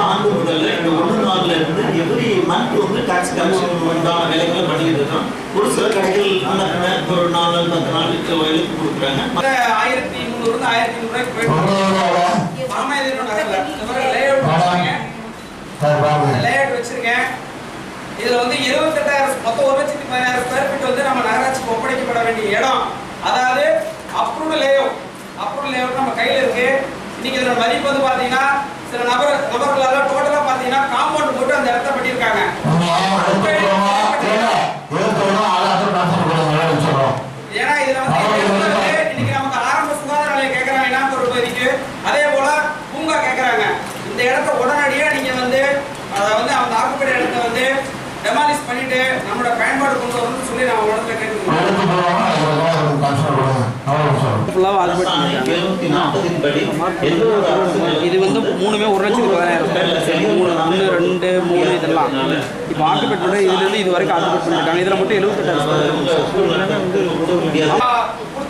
இந்த ஆண்டு முதல்ல இந்த ஒன்று நாலுல இருந்து எவ்ரி மந்த் வந்து டாக்ஸ் கலெக்ஷன் உண்டான வேலைகளை பண்ணிட்டு இருக்கோம் ஒரு சில கடைகள் அந்த ஒரு நாலு நாள் பத்து நாள் எழுத்து கொடுக்குறாங்க. ஆயிரத்தி முந்நூறு இருந்து ஆயிரத்தி முந்நூறு வச்சிருக்கேன். இதுல வந்து இருபத்தெட்டாயிரம் மொத்தம் ஒரு லட்சத்தி பதினாயிரம் ஸ்கொயர் ஃபீட் வந்து நம்ம நகராட்சிக்கு ஒப்படைக்கப்பட வேண்டிய இடம். அதாவது அப்ரூவல் லேஅவுட் அப்ரூவல் லேஅவுட் நம்ம கையில இருக்கு. இன்னைக்கு இதோட மதிப்பு வந்து பாத்தீங்கன்னா சில நபர் நபர்களால டோட்டலா பாத்தீங்கன்னா காம்பவுண்ட் போட்டு அந்த இடத்த பண்ணியிருக்காங்க ஏன்னா இதுல வந்து இன்னைக்கு நமக்கு ஆரம்ப சுகாதார நிலையம் கேட்கறாங்க ஒரு பகுதிக்கு அதே போல பூங்கா கேட்கறாங்க இந்த இடத்த உடனடியா நீங்க வந்து அதை வந்து அந்த ஆக்குப்படை இடத்த வந்து டெமாலிஷ் பண்ணிட்டு நம்மளோட பயன்பாடு கொண்டு வரணும்னு சொல்லி நான் இடத்துல கேட்டுக்கிறேன் ஃபுல்லாக ஆக்குபேட் பண்ணிட்டாங்க. இது வந்து மூணுமே ஒரு லட்சத்துக்கு பதினாயிரம். மூணு ஒன்று ரெண்டு மூணு இதெல்லாம். இப்போ ஆக்குபேட் பண்ண இதுலேருந்து இது வரைக்கும் ஆக்குபேட் பண்ணியிருக்காங்க இதில் மட்டும் எழுபத்தெட்டாயிரம்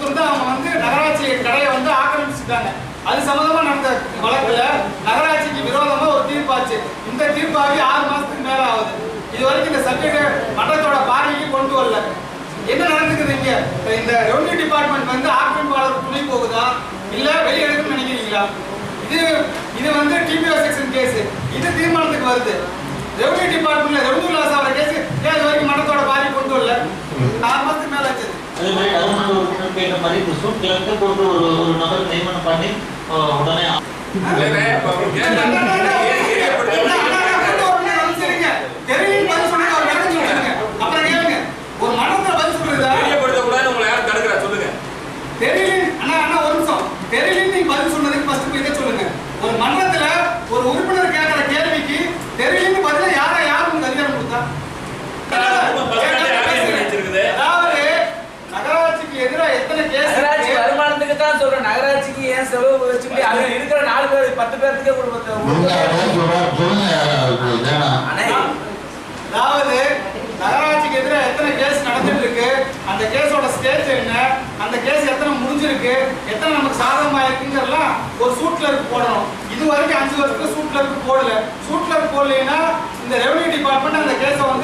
வந்து அவங்க வந்து நகராட்சி கடையை வந்து ஆக்கிரமிச்சுட்டாங்க. அது சம்பந்தமா நடந்த வழக்குல நகராட்சிக்கு விரோதமா ஒரு தீர்ப்பாச்சு. இந்த தீர்ப்பாகி ஆறு மாசத்துக்கு மேல ஆகுது இது வரைக்கும் இந்த சர்டிபிகேட் மன்றத்தோட பார்வைக்கு கொண்டு வரல என்ன நடந்துக்குது இங்க இந்த ரெவன்யூ டிபார்ட்மெண்ட் வந்து ஆக்கிரமிப்பாளர் போகுதா இல்ல வெளியே எடுக்கணும்னு நினைக்கிறீங்களா? இது இது வந்து டிபிஓ செக்ஷன் கேஸ் இது தீர்மானத்துக்கு வருது. ரெவன்யூ டிபார்ட்மெண்ட்ல ரெவன்யூ லாஸ் ஆகிற கேஸ் ஏன் இது வரைக்கும் மன்றத்தோட பார்வை கொண்டு வரல? ஆறு மாசத்துக்கு மேல ஆச்சு அதே மாதிரி கவர்மெண்ட் உறுப்பினர் கேட்ட மாதிரி இந்த சூட் கிளர்க்கு போட்டு ஒரு ஒரு நபர் நியமனம் பண்ணி உடனே வருமானத்துக்கு தான் சொல்றேன் நகராட்சிக்கு ஏன் செலவு வச்சுக்கிட்டு அங்க இருக்கிற நாலு பேர் பத்து பேர்த்துக்கே கொடுப்போம் அண்ணே. அதாவது நகராட்சிக்கு எதிராக எத்தனை கேஸ் நடந்துட்டு இருக்கு அந்த கேஸோட ஸ்டேஜ் என்ன அந்த கேஸ் எத்தனை முடிஞ்சிருக்கு எத்தனை நமக்கு சாதகமா இருக்குங்கிறதெல்லாம் ஒரு சூட்ல இருக்கு போடணும். இது வரைக்கும் அஞ்சு சூட்ல இருக்கு போடல. சூட்ல இருக்கு போடலைன்னா இந்த ரெவன்யூ டிபார்ட்மெண்ட் அந்த கேஸை வந்து